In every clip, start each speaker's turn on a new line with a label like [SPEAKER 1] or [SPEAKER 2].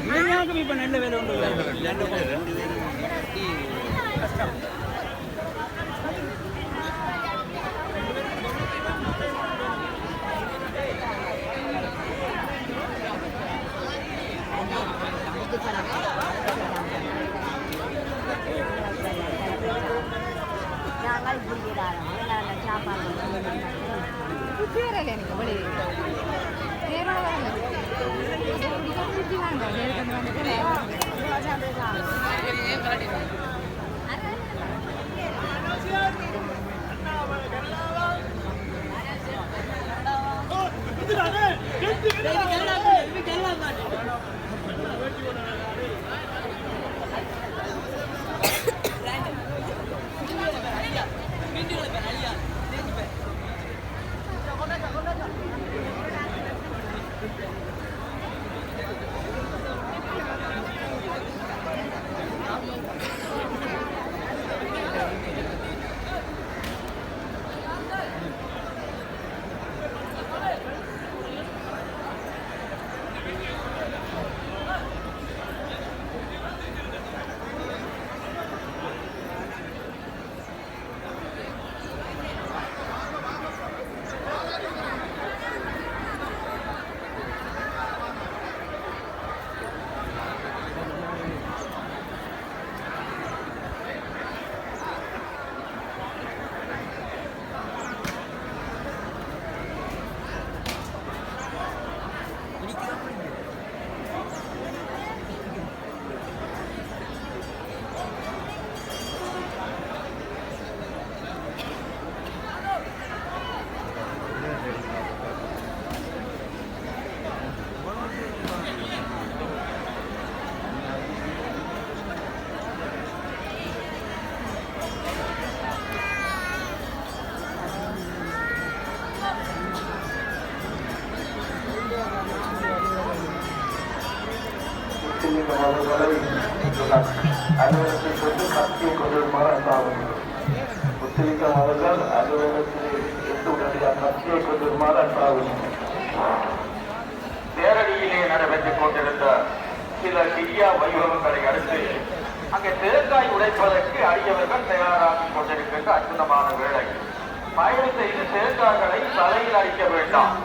[SPEAKER 1] ரெண்டு பேரும் ரெண்டு பேரும்
[SPEAKER 2] நாங்கள் புரிகிறாரோம் நாங்கள் சாப்பாடு
[SPEAKER 3] കുട്ടിവരല്ലേ എനിക്ക് Get the
[SPEAKER 4] முஸ்லிம் அவர்களை அலுவலகத்தை கொண்டு சக்தியை கொண்டிருமாறு அன்பாகும் முஸ்லிம் அவர்கள் அலுவலகத்தில் உடனடியாக சக்தியை கொண்டிருமாறு அன்பாகும்
[SPEAKER 5] தேரடியிலே நடைபெற்றுக் கொண்டிருந்த சில சிரியா வைபவங்களை அடுத்து அங்கே தேங்காய் உடைப்பதற்கு அடியவர்கள் தயாராகி கொண்டிருக்கின்ற அற்புதமான வேலை பயணம் செய்து தேங்காய்களை தலையில் அடிக்க வேண்டாம்.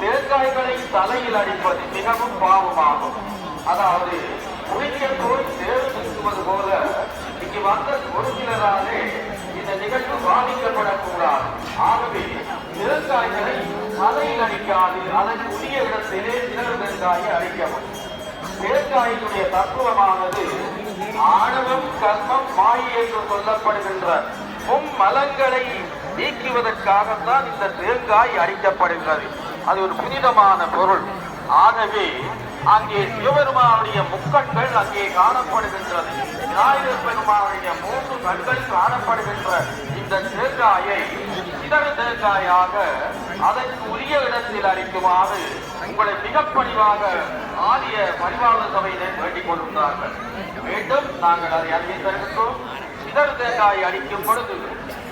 [SPEAKER 5] தேங்காய்களை தலையில் அடிப்பது மிகவும் பாவமாகும். அதாவது குடிக்க போய் தேர்வு சுற்றுவது போல இங்கு வந்த ஒரு சிலராலே இந்த நிகழ்வு பாதிக்கப்படக்கூடாது. ஆகவே தேங்காய்களை தலையில் அடிக்காது அதன் உரிய இடத்திலே சிலர் தேங்காயை அடிக்கவும். தேங்காயினுடைய தத்துவமானது ஆணவம் கர்மம் மாயை என்று சொல்லப்படுகின்ற மும்மலங்களை நீக்குவதற்காகத்தான் இந்த தேங்காய் அடிக்கப்படுகிறது. அது ஒரு புனிதமான பொருள். ஆகவே அங்கே சிவபெருமானுடைய முக்கண்கள் அங்கே காணப்படுகின்றது. விநாயகர் பெருமானுடைய மூன்று கண்கள் காணப்படுகின்ற இந்த தேங்காயை இதர தேங்காயாக அதற்கு உரிய இடத்தில் அளிக்குமாறு உங்களை மிக ஆரிய பரிவாளர் சபையினர் வேண்டிக் கொள்கின்றார்கள் மீண்டும் நாங்கள் அதை அறிவித்து தருகின்றோம். இதர் தேங்காய் அடிக்கும் பொழுது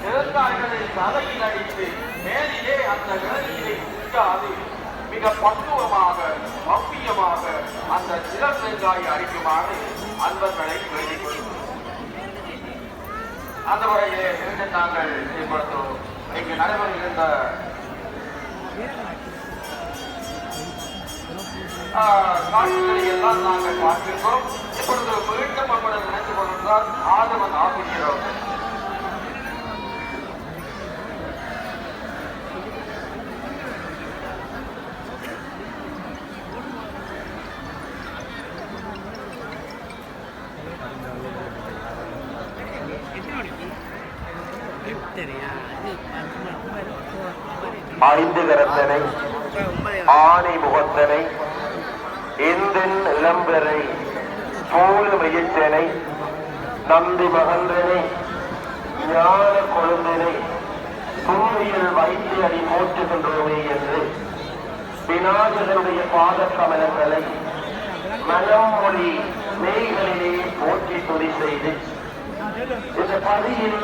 [SPEAKER 5] தேங்காய்களை தலையில் அடித்து மேலிலே அந்த விலகியை உண்டாது மிக பக்குவமாக பவ்யமாக அந்த சிலர் தேங்காயை அடிக்குமாறு அன்பர்களை வேண்டிக் கொள்கிறோம் அந்த முறையிலே இருந்து நாங்கள் செயல்படுத்துவோம். இங்கு நடைபெறுகின்ற ஆஹ், காட்சிகளை எல்லாம் நாங்கள் பார்க்கின்றோம் இப்பொழுது மீண்டும் அப்பொழுது நினைத்துக் கொண்டிருந்தால் ஆதவன் ஆசிரியர்
[SPEAKER 4] ஐந்து கரத்தனை ஆணை முகத்தனை எந்தன் இளம்பரை சூழ மையத்தனை நந்தி மகந்தனை ஞான கொழுந்தனை துண்மையில் வைத்து அடி போற்றுகின்றோமே என்று விநாயகருடைய பாத கமலங்களை மனம் மொழி மெய்களிலே போற்றி துணி செய்து. இந்த பதியில்